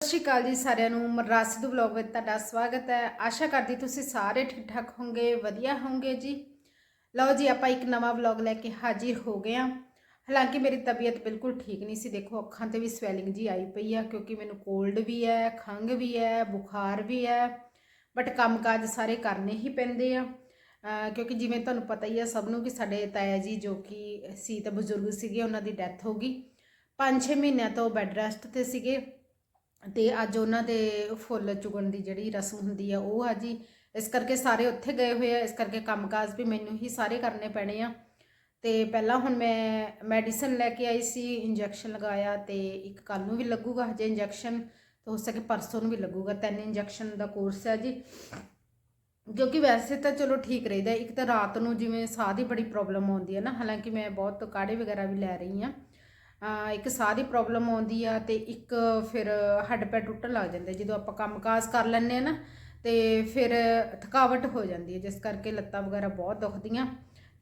ਸਤਿ ਸ਼੍ਰੀ ਅਕਾਲ ਜੀ ਸਾਰਿਆਂ ਨੂੰ ਮਰਰਾਸ ਸਿੱਧੂ ਵਲੌਗ ਵਿੱਚ ਤੁਹਾਡਾ ਸਵਾਗਤ ਹੈ। ਆਸ਼ਾ ਕਰਦੀ ਤੁਸੀਂ ਸਾਰੇ ਠੀਕ ਠਾਕ ਹੋਵੋਗੇ, ਵਧੀਆ ਹੋਵੋਗੇ ਜੀ? ਲਓ ਜੀ, ਆਪਾਂ ਇੱਕ ਨਵਾਂ ਵਲੌਗ ਲੈ ਕੇ ਹਾਜ਼ਰ ਹੋ ਗਏ ਹਾਂ। ਹਾਲਾਂਕਿ ਮੇਰੀ ਤਬੀਅਤ ਬਿਲਕੁਲ ਠੀਕ ਨਹੀਂ ਸੀ, ਦੇਖੋ ਅੱਖਾਂ ਤੇ ਵੀ ਸਵੈਲਿੰਗ ਜੀ ਆਈ ਪਈ ਆ, ਕਿਉਂਕਿ ਮੈਨੂੰ ਕੋਲਡ ਵੀ ਹੈ, ਖੰਘ ਵੀ ਹੈ, ਬੁਖਾਰ ਵੀ ਹੈ ਬਟ ਕੰਮਕਾਜ ਸਾਰੇ ਕਰਨੇ ਹੀ ਪੈਂਦੇ ਆ। ਕਿਉਂਕਿ ਜਿਵੇਂ ਤੁਹਾਨੂੰ ਪਤਾ ਹੀ ਆ ਸਭ ਨੂੰ ਕਿ ਸਾਡੇ ਤਾਇਆ ਜੀ ਜੋ ਕਿ ਸੀ ਤਾਂ ਬਜ਼ੁਰਗ ਸੀਗੇ, ਉਹਨਾਂ ਦੀ ਡੈਥ ਹੋ ਗਈ। 5-6 ਮਹੀਨਿਆਂ ਤੋਂ ਬੈੱਡ ਰੈਸਟ ਤੇ ਸੀਗੇ। ਤੇ ਅੱਜ ਉਹਨਾਂ ਦੇ ਫੁੱਲ ਚੁਗਣ ਦੀ ਜਿਹੜੀ ਰਸਮ ਹੁੰਦੀ ਆ, ਉਹ ਆ ਜੀ। ਇਸ ਕਰਕੇ ਸਾਰੇ ਉੱਥੇ ਗਏ ਹੋਏ ਆ, ਇਸ ਕਰਕੇ ਕੰਮਕਾਜ ਵੀ ਮੈਨੂੰ ਹੀ ਸਾਰੇ ਕਰਨੇ ਪੈਣੇ ਆ। ਤੇ ਪਹਿਲਾਂ ਹੁਣ ਮੈਂ ਮੈਡੀਸਨ ਲੈ ਕੇ ਆਈ ਸੀ, ਇੰਜੈਕਸ਼ਨ ਲਗਾਇਆ ਤੇ ਇੱਕ ਕੱਲ ਨੂੰ ਵੀ ਲੱਗੂਗਾ, ਹਜੇ ਇੰਜੈਕਸ਼ਨ, ਤੇ ਹੋ ਸਕੇ ਪਰਸੋਂ ਨੂੰ ਵੀ ਲੱਗੂਗਾ। ਤਿੰਨ ਇੰਜੈਕਸ਼ਨ ਦਾ ਕੋਰਸ ਹੈ ਜੀ। ਕਿਉਂਕਿ ਵੈਸੇ ਤਾਂ ਚਲੋ ਠੀਕ ਰਹਿੰਦਾ, ਇੱਕ ਤਾਂ ਰਾਤ ਨੂੰ ਜਿਵੇਂ ਸਾਹ ਦੀ ਬੜੀ ਪ੍ਰੋਬਲਮ ਆਉਂਦੀ ਹੈ ਨਾ, ਹਾਲਾਂਕਿ ਮੈਂ ਬਹੁਤ ਕਾੜੇ ਵਗੈਰਾ ਵੀ ਲੈ ਰਹੀ ਹਾਂ ਇੱਕ ਸਾਹ ਦੀ ਪ੍ਰੋਬਲਮ ਆਉਂਦੀ ਆ ਤੇ ਇੱਕ ਫਿਰ ਹੱਡ ਪੈ ਟੁੱਟਣ ਲੱਗ ਜਾਂਦੇ ਜਦੋਂ ਆਪਾਂ ਕੰਮਕਾਜ ਕਰ ਲੈਂਦੇ ਆ ਨਾ, ਤੇ ਫਿਰ ਥਕਾਵਟ ਹੋ ਜਾਂਦੀ ਹੈ ਜਿਸ ਕਰਕੇ ਲੱਤਾਂ ਵਗੈਰਾ ਬਹੁਤ ਦੁਖਦੀਆਂ।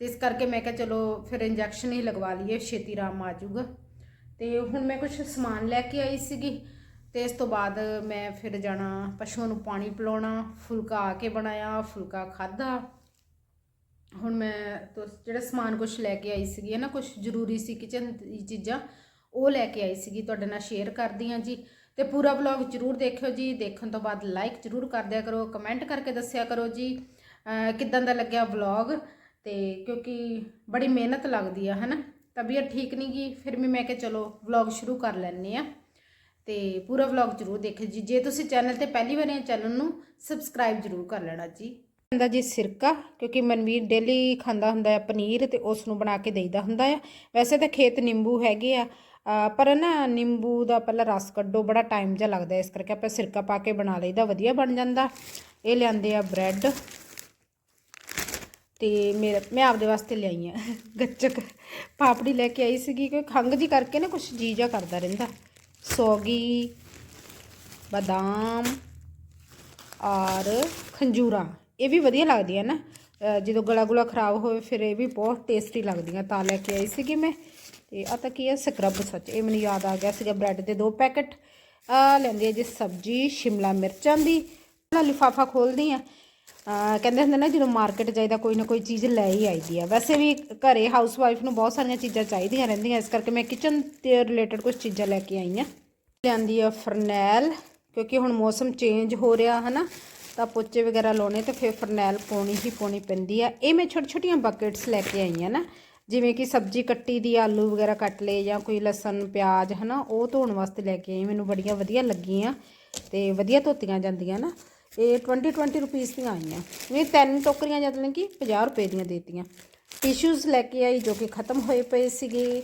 ਤੇ ਇਸ ਕਰਕੇ ਮੈਂ ਕਿਹਾ ਚਲੋ ਫਿਰ ਇੰਜੈਕਸ਼ਨ ਹੀ ਲਗਵਾ ਲਈਏ, ਛੇਤੀ ਆਰਾਮ ਆ ਜਾਊਗਾ। ਤੇ ਹੁਣ ਮੈਂ ਕੁਝ ਸਮਾਨ ਲੈ ਕੇ ਆਈ ਸੀਗੀ, ਤੇ ਇਸ ਤੋਂ ਬਾਅਦ ਮੈਂ ਫਿਰ ਜਾਣਾ, ਪਸ਼ੂਆਂ ਨੂੰ ਪਾਣੀ ਪਿਲਾਉਣਾ, ਫੁਲਕਾ ਆ ਕੇ ਬਣਾਇਆ, ਫੁਲਕਾ ਖਾਦਾ ਹੁਣ ਮੈਂ ਤੋਂ ਜਿਹੜਾ ਸਮਾਨ ਕੁਝ ਲੈ ਕੇ ਆਈ ਸੀਗੀ ਹੈ ਨਾ ਕੁਝ ਜ਼ਰੂਰੀ ਸੀ ਕਿਚਨ ਦੀ ਚੀਜ਼ਾਂ, ਉਹ ਲੈ ਕੇ ਆਈ ਸੀਗੀ, ਤੁਹਾਡੇ ਨਾਲ ਸ਼ੇਅਰ ਕਰਦੀ ਹਾਂ ਜੀ। ਤੇ ਪੂਰਾ ਵਲੌਗ ਜ਼ਰੂਰ ਦੇਖਿਓ ਜੀ, ਦੇਖਣ ਤੋਂ ਬਾਅਦ ਲਾਈਕ ਜ਼ਰੂਰ ਕਰ ਦਿਆ ਕਰੋ ਕਮੈਂਟ ਕਰਕੇ ਦੱਸਿਆ ਕਰੋ ਜੀ, ਅਹ, ਕਿੱਦਾਂ ਦਾ ਲੱਗਿਆ ਵਲੌਗ ਤੇ ਕਿਉਂਕਿ ਬੜੀ ਮਿਹਨਤ ਲੱਗਦੀ ਆ, ਹਨਾ, ਤਬੀਅਤ ਠੀਕ ਨਹੀਂ ਗਈ ਫਿਰ ਵੀ ਮੈਂ ਕਿਹਾ ਚਲੋ ਵਲੌਗ ਸ਼ੁਰੂ ਕਰ ਲੈਣੇ ਆ ਤੇ ਪੂਰਾ ਵਲੌਗ ਜ਼ਰੂਰ ਦੇਖਿਓ ਜੀ। ਜੇ ਤੁਸੀਂ ਚੈਨਲ ਤੇ ਪਹਿਲੀ ਵਾਰ ਆਏ ਚੈਨਲ ਨੂੰ ਸਬਸਕ੍ਰਾਈਬ ਜ਼ਰੂਰ ਕਰ ਲੈਣਾ ਜੀ। ਹੁੰਦਾ ਜੀ ਸਿਰਕਾ, ਕਿਉਂਕਿ ਮਨਵੀਰ ਡੇਲੀ ਖਾਂਦਾ ਹੁੰਦਾ ਹੈ ਪਨੀਰ ਤੇ ਉਸ ਨੂੰ ਬਣਾ ਕੇ ਦੇਈਦਾ ਹੁੰਦਾ ਆ ਵੈਸੇ ਤਾਂ ਖੇਤ ਨਿੰਬੂ ਹੈਗੇ ਆ ਪਰ ਨਾ ਨਿੰਬੂ ਦਾ ਪਹਿਲਾਂ ਰਸ ਕੱਢੋ, ਬੜਾ ਟਾਈਮ ਜਿਹਾ ਲੱਗਦਾ ਇਸ ਕਰਕੇ ਆਪਾਂ ਸਿਰਕਾ ਪਾ ਕੇ ਬਣਾ ਲਈਦਾ, ਵਧੀਆ ਬਣ ਜਾਂਦਾ। ਇਹ ਲਿਆਂਦੇ ਆ ਬ੍ਰੈਡ ਤੇ ਮੇਰਾ, ਮੈਂ ਆਪਦੇ ਵਾਸਤੇ ਲਿਆਈ ਆ, ਗੱਚਕ। ਪਾਪੜੀ ਲੈ ਕੇ ਆਈ ਸੀਗੀ ਕਿ ਖੰਘ ਜੀ ਕਰਕੇ ਨਾ ਕੁਝ ਜੀ ਜਾ ਕਰਦਾ ਰਹਿੰਦਾ। ਸੌਗੀ, ਬਦਾਮ ਔਰ ਖੰਜੂਰਾ। ਇਹ ਵੀ ਵਧੀਆ ਲੱਗਦੀਆਂ ਨਾ। ਜਦੋਂ ਗਲਾ ਗੁਲਾ ਖਰਾਬ ਹੋਵੇ, ਫਿਰ ਇਹ ਵੀ ਬਹੁਤ ਟੇਸਟੀ ਲੱਗਦੀਆਂ। ਤਾਂ ਲੈ ਕੇ ਆਈ ਸੀਗੀ ਮੈਂ। ਤੇ ਆ ਤਾਂ ਕੀ ਹੈ ਸਕਰਬ ਸੱਚ। ਇਹ ਮੈਨੂੰ ਯਾਦ ਆ ਗਿਆ ਸੀਗਾ ਬ੍ਰੈਡ ਦੇ ਦੋ ਪੈਕਟ। ਆ ਲੈਂਦੀ ਹੈ ਜੀ ਸਬਜੀ, ਸ਼ਿਮਲਾ ਮਿਰਚਾਂ ਦੀ। ਪਹਿਲਾਂ ਲਿਫਾਫਾ ਖੋਲਦੀ ਆ ਕਹਿੰਦੇ ਹੁੰਦੇ ਨਾ ਜਦੋਂ ਮਾਰਕੀਟ ਜਾਈਦਾ ਕੋਈ ਨਾ ਕੋਈ ਚੀਜ਼ ਲੈ ਹੀ ਆਈਦੀ ਆ। ਵੈਸੇ ਵੀ ਘਰੇ ਹਾਊਸ ਵਾਈਫ ਨੂੰ ਬਹੁਤ ਸਾਰੀਆਂ ਚੀਜ਼ਾਂ ਚਾਹੀਦੀਆਂ ਰਹਿੰਦੀਆਂ। ਇਸ ਕਰਕੇ ਮੈਂ ਕਿਚਨ ਤੇ ਰਿਲੇਟਡ ਕੁਝ ਚੀਜ਼ਾਂ ਲੈ ਕੇ ਆਈ ਆ ਲਿਆਂਦੀ ਆ ਫਰਨੈਲ, ਕਿਉਂਕਿ ਹੁਣ ਮੌਸਮ ਚੇਂਜ ਹੋ ਰਿਹਾ, ਹਨਾ। ਤਾਂ ਪੋਚੇ ਵਗੈਰਾ ਲਾਉਣੇ ਤੇ ਫਿਰ ਫਰਨੈਲ ਪਾਉਣੀ ਹੀ ਪਾਉਣੀ ਪੈਂਦੀ ਆ। ਇਹ ਮੈਂ ਛੋਟੀ ਛੋਟੀਆਂ ਬਕਟਸ ਲੈ ਕੇ ਆਈ ਆ ਨਾ, ਜਿਵੇਂ ਕਿ ਸਬਜ਼ੀ ਕੱਟੀ ਦੀ ਆਲੂ ਵਗੈਰਾ ਕੱਟ ਲਏ ਜਾਂ ਕੋਈ ਲਸਣ, ਪਿਆਜ਼ ਹਨਾ, ਉਹ ਧੋਣ ਵਾਸਤੇ ਲੈ ਕੇ ਆਈ। ਮੈਨੂੰ ਬੜੀਆਂ ਵਧੀਆ ਲੱਗੀਆਂ ਤੇ ਵਧੀਆ ਧੋਤੀਆਂ ਜਾਂਦੀਆਂ ਨਾ। ਇਹ 20 20 ਰੁਪੀਸ ਦੀਆਂ ਆਈਆਂ। ਇਹ ਤਿੰਨ ਟੋਕਰੀਆਂ ਜਦ ਲੈ ਕਿ 50 ਰੁਪਏ ਦੀਆਂ ਦੇਤੀਆਂ। ਟਿਸ਼ੂਜ਼ ਲੈ ਕੇ ਆਈ ਜੋ ਕਿ ਖਤਮ ਹੋਏ ਪਏ ਸੀਗੇ।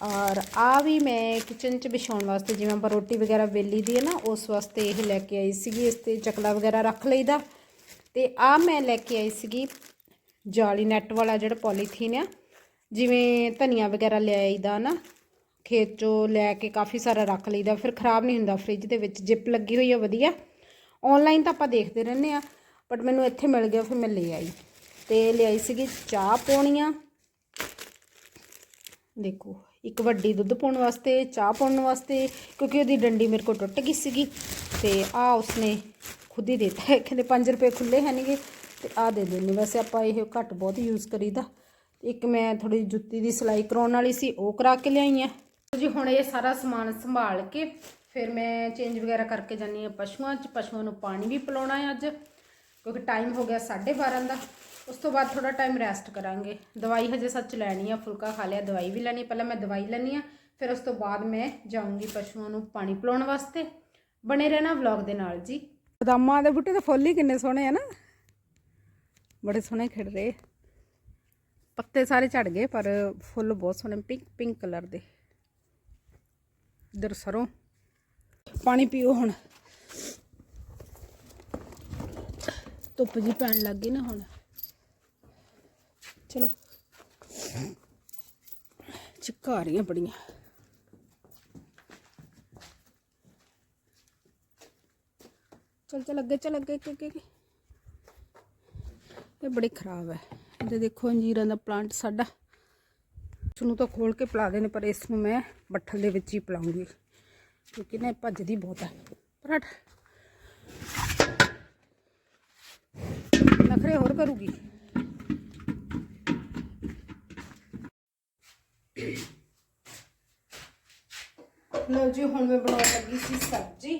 ਔਰ ਆ ਵੀ ਮੈਂ ਕਿਚਨ 'ਚ ਵਿਛਾਉਣ ਵਾਸਤੇ, ਜਿਵੇਂ ਆਪਾਂ ਰੋਟੀ ਵਗੈਰਾ ਵੇਲੀ ਦੀ ਹੈ ਨਾ, ਉਸ ਵਾਸਤੇ ਇਹ ਲੈ ਕੇ ਆਈ ਸੀਗੀ, ਇਸ ਤੇ ਚਕਲਾ ਵਗੈਰਾ ਰੱਖ ਲਈਦਾ। ਤੇ ਆ ਮੈਂ ਲੈ ਕੇ ਆਈ ਸੀਗੀ ਜਾਲੀ ਨੈਟ ਵਾਲਾ ਜਿਹੜਾ ਪੋਲੀਥੀਨ ਆ, ਜਿਵੇਂ ਧਨੀਆ ਵਗੈਰਾ ਲੈ ਆਈਦਾ ਨਾ, ਖੇਤ ਚੋਂ ਲੈ ਕੇ ਕਾਫੀ ਸਾਰਾ ਰੱਖ ਲਈਦਾ, ਫਿਰ ਖਰਾਬ ਨਹੀਂ ਹੁੰਦਾ ਫ੍ਰਿਜ ਦੇ ਵਿੱਚ, ਜਿਪ ਲੱਗੀ ਹੋਈ ਆ, ਵਧੀਆ। ਆਨਲਾਈਨ ਤਾਂ ਆਪਾਂ ਦੇਖਦੇ ਰਹਿੰਦੇ ਆ ਬਟ ਮੈਨੂੰ ਇੱਥੇ ਮਿਲ ਗਿਆ, ਫਿਰ ਮੈਂ ਲੈ ਆਈ। ਤੇ ਲਿਆਈ ਸੀਗੀ ਚਾਹ ਪੋਣੀਆਂ। ਦੇਖੋ ਇੱਕ ਵੱਡੀ ਦੁੱਧ ਪਾਉਣ ਵਾਸਤੇ, ਚਾਹ ਪਾਉਣ ਵਾਸਤੇ, ਕਿਉਂਕਿ ਉਹਦੀ ਡੰਡੀ ਮੇਰੇ ਕੋਲ ਟੁੱਟ ਗਈ ਸੀਗੀ ਤੇ ਆ ਉਸਨੇ ਖੁਦ ਹੀ ਦਿੱਤਾ। ਹੈ ਕਹਿੰਦੇ 5 ਰੁਪਏ ਖੁੱਲੇ ਹੈ ਨਹੀਂਗੇ ਤੇ ਆ ਦੇ ਦੇਣੀ ਵੈਸੇ ਆਪਾਂ ਇਹ ਘੱਟ ਬਹੁਤ ਯੂਜ਼ ਕਰੀਦਾ। ਇੱਕ ਮੈਂ ਥੋੜੀ ਜੁੱਤੀ ਦੀ ਸਿਲਾਈ ਕਰਾਉਣ ਵਾਲੀ ਸੀ, ਉਹ ਕਰਾ ਕੇ ਲਿਆਈ ਆ। ਜੀ, ਹੁਣ ਇਹ ਸਾਰਾ ਸਮਾਨ ਸੰਭਾਲ ਕੇ ਫਿਰ ਮੈਂ ਚੇਂਜ ਵਗੈਰਾ ਕਰਕੇ ਜਾਨੀ ਆ ਪਸ਼ੂਆਂ 'ਚ। ਪਸ਼ੂਆਂ ਨੂੰ ਪਾਣੀ ਵੀ ਪਿਲਾਉਣਾ ਹੈ ਅੱਜ। ਕਿਉਂਕਿ ਟਾਈਮ ਹੋ ਗਿਆ 12:30 ਦਾ, ਉਸ ਤੋਂ ਬਾਅਦ ਥੋੜਾ ਟਾਈਮ ਰੈਸਟ ਕਰਾਂਗੇ। ਦਵਾਈ ਹਜੇ ਸੱਚ ਲੈਣੀ ਆ, ਫੁਲਕਾ ਖਾ ਲਿਆ, ਦਵਾਈ ਵੀ ਲੈਣੀ ਪਹਿਲਾਂ ਮੈਂ ਦਵਾਈ ਲੈਣੀ ਆ, ਫਿਰ ਉਸ ਤੋਂ ਬਾਅਦ ਮੈਂ ਜਾਊਂਗੀ ਪਸ਼ੂਆਂ ਨੂੰ ਪਾਣੀ ਪਿਲਾਉਣ ਵਾਸਤੇ। ਬਣੇ ਰਹਿਣਾ ਵਲੌਗ ਦੇ ਨਾਲ ਜੀ। ਬਦਾਮਾਂ ਦੇ ਬੂਟੇ ਤਾਂ ਫੁੱਲ ਹੀ ਕਿੰਨੇ ਸੋਹਣੇ ਆ ਨਾ। ਬੜੇ ਸੋਹਣੇ ਖਿੜ ਰਹੇ। ਪੱਤੇ ਸਾਰੇ ਝੜ ਗਏ, ਪਰ ਫੁੱਲ ਬਹੁਤ ਸੋਹਣੇ ਪਿੰਕ ਪਿੰਕ ਕਲਰ ਦੇ। ਇਧਰ ਸਰੋਂ। ਪਾਣੀ ਪੀਓ ਹੁਣ। ਧੁੱਪ ਜੀ ਪੈਣ ਲੱਗ ਗਈ ਨਾ ਹੁਣ। ਚਲੋ। ਚਿੱਕਾ ਆ ਰਹੀਆਂ ਬੜੀਆਂ। ਚਲ ਚਲ, ਅੱਗੇ ਚਲ, ਅੱਗੇ ਕਿ ਅੱਗੇ ਇਹ ਬੜੀ ਖਰਾਬ ਹੈ। ਤੇ ਦੇਖੋ ਅੰਜੀਰਾਂ ਦਾ ਪਲਾਂਟ ਸਾਡਾ। ਇਸ ਨੂੰ ਤਾਂ ਖੋਲ ਕੇ ਪਿਲਾ ਦੇਣੇ, ਪਰ ਇਸ ਨੂੰ ਮੈਂ ਬੱਠਲ ਦੇ ਵਿੱਚ ਹੀ ਪਿਲਾਉਂਗੀ। ਕਿਉਂਕਿ ਨਾ ਇਹ ਭੱਜਦੀ ਬਹੁਤ ਹੈ। ਪਰਾਠ ਨਖਰੇ ਹੋਰ ਕਰੂਗੀ ਲਓ ਜੀ ਹੁਣ ਮੈਂ ਬਣਾਉਣ ਲੱਗੀ ਸੀ ਸਬਜ਼ੀ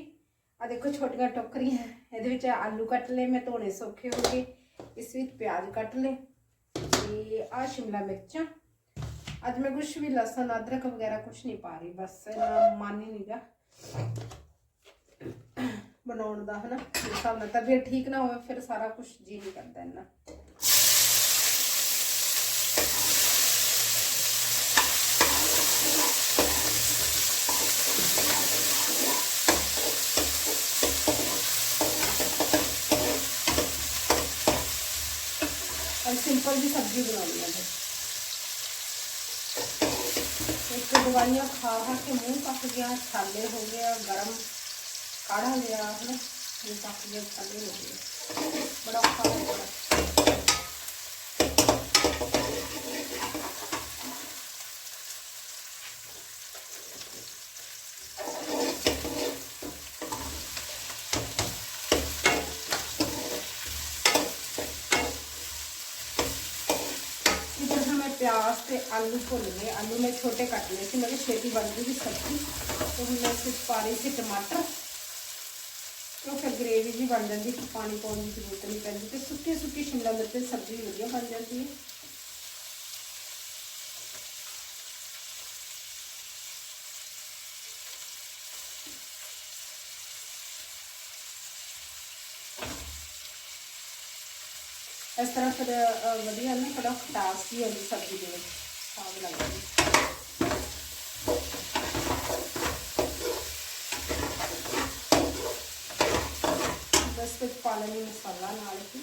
ਆ ਦੇਖੋ ਛੋਟੀਆਂ ਟੋਕਰੀਆਂ ਇਹਦੇ ਵਿੱਚ ਆਲੂ ਕੱਟ ਲਏ ਮੈਂ ਧੋਣੇ ਸੌਖੇ ਹੋ ਗਏ ਇਸ ਵਿੱਚ ਪਿਆਜ਼ ਕੱਟ ਲਏ ਤੇ ਆ ਸ਼ਿਮਲਾ ਮਿਰਚਾਂ ਅੱਜ ਮੈਂ ਕੁਝ ਵੀ ਲਸਣ ਅਦਰਕ ਵਗੈਰਾ ਕੁਝ ਨਹੀਂ ਪਾ ਰਹੀ ਬਸ ਇਹਨਾਂ ਮਨ ਹੀ ਨਹੀਂਗਾ ਬਣਾਉਣ ਦਾ ਹਨਾ ਇਸ ਹਿਸਾਬ ਨਾਲ ਤਬੀਅਤ ਠੀਕ ਨਾ ਹੋਵੇ ਫਿਰ ਸਾਰਾ ਕੁਝ ਜੀ ਨਹੀਂ ਕਰਦਾ ਇੰਨਾ और सिंपल भी सब्जी बनानी है एक दवाइयाँ खा खा के मुंह पक गया छाले हो गया गरम काढ़ा बड़ा अच्छा खाना पड़ा प्याज आलू को लिए आलू में छोटे काट लिए थे मेरी मतलब खेती बन गई सब्ज़ी। तो मैं सिर्फ़ पारी से टमाटर ਤੇ ਫਿਰ ਗ੍ਰੇਵੀ ਜੀ ਬਣ ਜਾਂਦੀ ਪਾਣੀ ਪਾਉਣ ਦੀ ਜ਼ਰੂਰਤ ਨਹੀਂ ਪੈਂਦੀ ਤੇ ਸੁੱਕੀ ਸੁੱਕੀ ਸ਼ਿਮਲਾ ਮਿਰਚ ਦੀ ਸਬਜ਼ੀ ਵਧੀਆ ਬਣ ਜਾਂਦੀ ਹੈ। ਇਸ ਤਰ੍ਹਾਂ ਫਿਰ ਵਧੀਆ ਨਾ ਥੋੜਾ ਖਟਾਸ ਵੀ ਆਉਂਦੀ ਸਬਜ਼ੀ ਦੇ ਵਿੱਚ ਸਾਗ ਲੱਗਦੀ ਬਸ ਵਿੱਚ ਪਾ ਲੈਣੀ ਮਸਾਲਾ ਨਾਲ ਹੀ।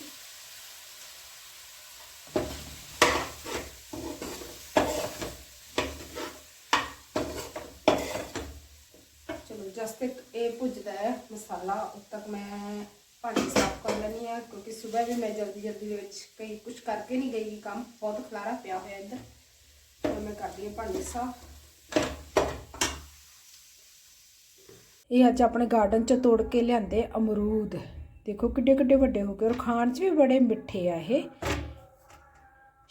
ਚਲੋ ਜਦ ਤੱਕ ਇਹ ਭੁੱਜਦਾ ਹੈ ਮਸਾਲਾ, ਉਦ ਤੱਕ ਮੈਂ ਭਾਂਡੇ ਸਾਫ਼ ਕਰ ਲੈਣੀ ਹੈ, ਕਿਉਂਕਿ ਸਵੇਰ ਵੀ ਮੈਂ ਜਲਦੀ ਜਲਦੀ ਦੇ ਵਿੱਚ ਕਈ ਕੁਝ ਕਰਕੇ ਨਹੀਂ ਗਈ ਕੰਮ, ਬਹੁਤ ਖਲਾਰਾ ਪਿਆ ਹੋਇਆ ਇੱਧਰ। ਹੁਣ ਮੈਂ ਕਰਦੀ ਹਾਂ ਭਾਂਡੇ ਸਾਫ਼। ਇਹ ਅੱਜ ਆਪਣੇ ਗਾਰਡਨ ਚ ਤੋੜ ਕੇ ਲਿਆਂਦੇ ਅਮਰੂਦ। ਦੇਖੋ ਕਿੱਡੇ ਕਿੱਡੇ ਵੱਡੇ ਹੋ ਗਏ ਔਰ ਖਾਣ ਚ ਵੀ ਬੜੇ ਮਿੱਠੇ ਆ ਇਹ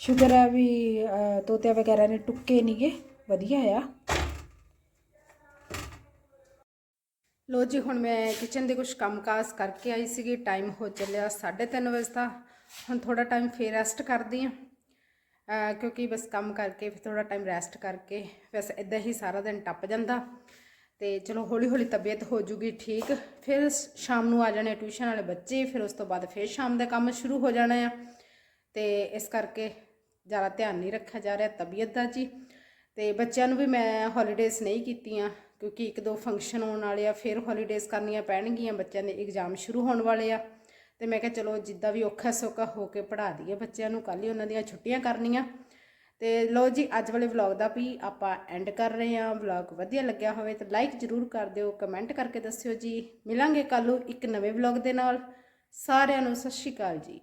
ਸ਼ੁਕਰ ਹੈ ਵੀ ਅਹ, ਤੋਤਿਆਂ ਵਗੈਰਾ ਨੇ ਟੁੱਕੇ ਨਹੀਂਗੇ ਵਧੀਆ ਆ ਲੋ ਜੀ ਹੁਣ ਮੈਂ ਕਿਚਨ ਦੇ ਕੁਝ ਕੰਮਕਾਜ ਕਰਕੇ ਆਈ ਸੀਗੀ ਟਾਈਮ ਹੋ ਚੱਲਿਆ 3:30 ਵਜੇ ਦਾ ਹੁਣ ਥੋੜਾ ਟਾਈਮ ਫੇਰ ਰੈਸਟ ਕਰਦੀ ਆ ਕਿਉਂਕਿ ਬਸ ਕੰਮ ਕਰਕੇ ਫਿਰ ਥੋੜਾ ਟਾਈਮ ਰੈਸਟ ਕਰਕੇ ਵੈਸੇ ਇਦਾਂ ਹੀ ਸਾਰਾ ਦਿਨ ਟੱਪ ਜਾਂਦਾ ਤੇ ਚਲੋ ਹੌਲੀ ਹੌਲੀ ਤਬੀਅਤ ਹੋ ਜੂਗੀ ਠੀਕ। ਫਿਰ ਸ- ਸ਼ਾਮ ਨੂੰ ਆ ਜਾਣੇ ਟਿਊਸ਼ਨ ਵਾਲੇ ਬੱਚੇ, ਫਿਰ ਉਸ ਤੋਂ ਬਾਅਦ ਫਿਰ ਸ਼ਾਮ ਦਾ ਕੰਮ ਸ਼ੁਰੂ ਹੋ ਜਾਣਾ ਆ। ਤੇ ਇਸ ਕਰਕੇ ਜ਼ਿਆਦਾ ਧਿਆਨ ਨਹੀਂ ਰੱਖਿਆ ਜਾ ਰਿਹਾ ਤਬੀਅਤ ਦਾ ਜੀ। ਤੇ ਬੱਚਿਆਂ ਨੂੰ ਵੀ ਮੈਂ ਹੌਲੀਡੇਜ਼ ਨਹੀਂ ਕੀਤੀਆਂ, ਕਿਉਂਕਿ ਇੱਕ ਦੋ ਫੰਕਸ਼ਨ ਹੋਣ ਵਾਲੇ ਆ, ਫਿਰ ਹੌਲੀਡੇਜ਼ ਕਰਨੀਆਂ ਪੈਣਗੀਆਂ, ਬੱਚਿਆਂ ਦੇ ਐਗਜ਼ਾਮ ਸ਼ੁਰੂ ਹੋਣ ਵਾਲੇ ਆ। ਤੇ ਮੈਂ ਕਿਹਾ ਚਲੋ ਜਿੱਦਾਂ ਵੀ ਔਖਾ ਸੌਖਾ ਹੋ ਕੇ ਪੜ੍ਹਾ ਦਈਏ ਬੱਚਿਆਂ ਨੂੰ, ਕੱਲ੍ਹ ਹੀ ਉਹਨਾਂ ਦੀਆਂ ਛੁੱਟੀਆਂ ਕਰਨੀਆਂ। ਤੇ ਲੋ ਜੀ, ਅੱਜ ਵਾਲੇ ਵਲੌਗ ਦਾ ਵੀ ਆਪਾਂ ਐਂਡ ਕਰ ਰਹੇ ਹਾਂ। ਵਲੌਗ ਵਧੀਆ ਲੱਗਿਆ ਹੋਵੇ ਤਾਂ ਲਾਈਕ ਜ਼ਰੂਰ ਕਰ ਦਿਓ ਕਮੈਂਟ ਕਰਕੇ ਦੱਸਿਓ ਜੀ। ਮਿਲਾਂਗੇ ਕੱਲ੍ਹ ਨੂੰ ਇੱਕ ਨਵੇਂ ਵਲੌਗ ਦੇ ਨਾਲ। ਸਾਰਿਆਂ ਨੂੰ ਸਤਿ ਸ਼੍ਰੀ ਅਕਾਲ ਜੀ।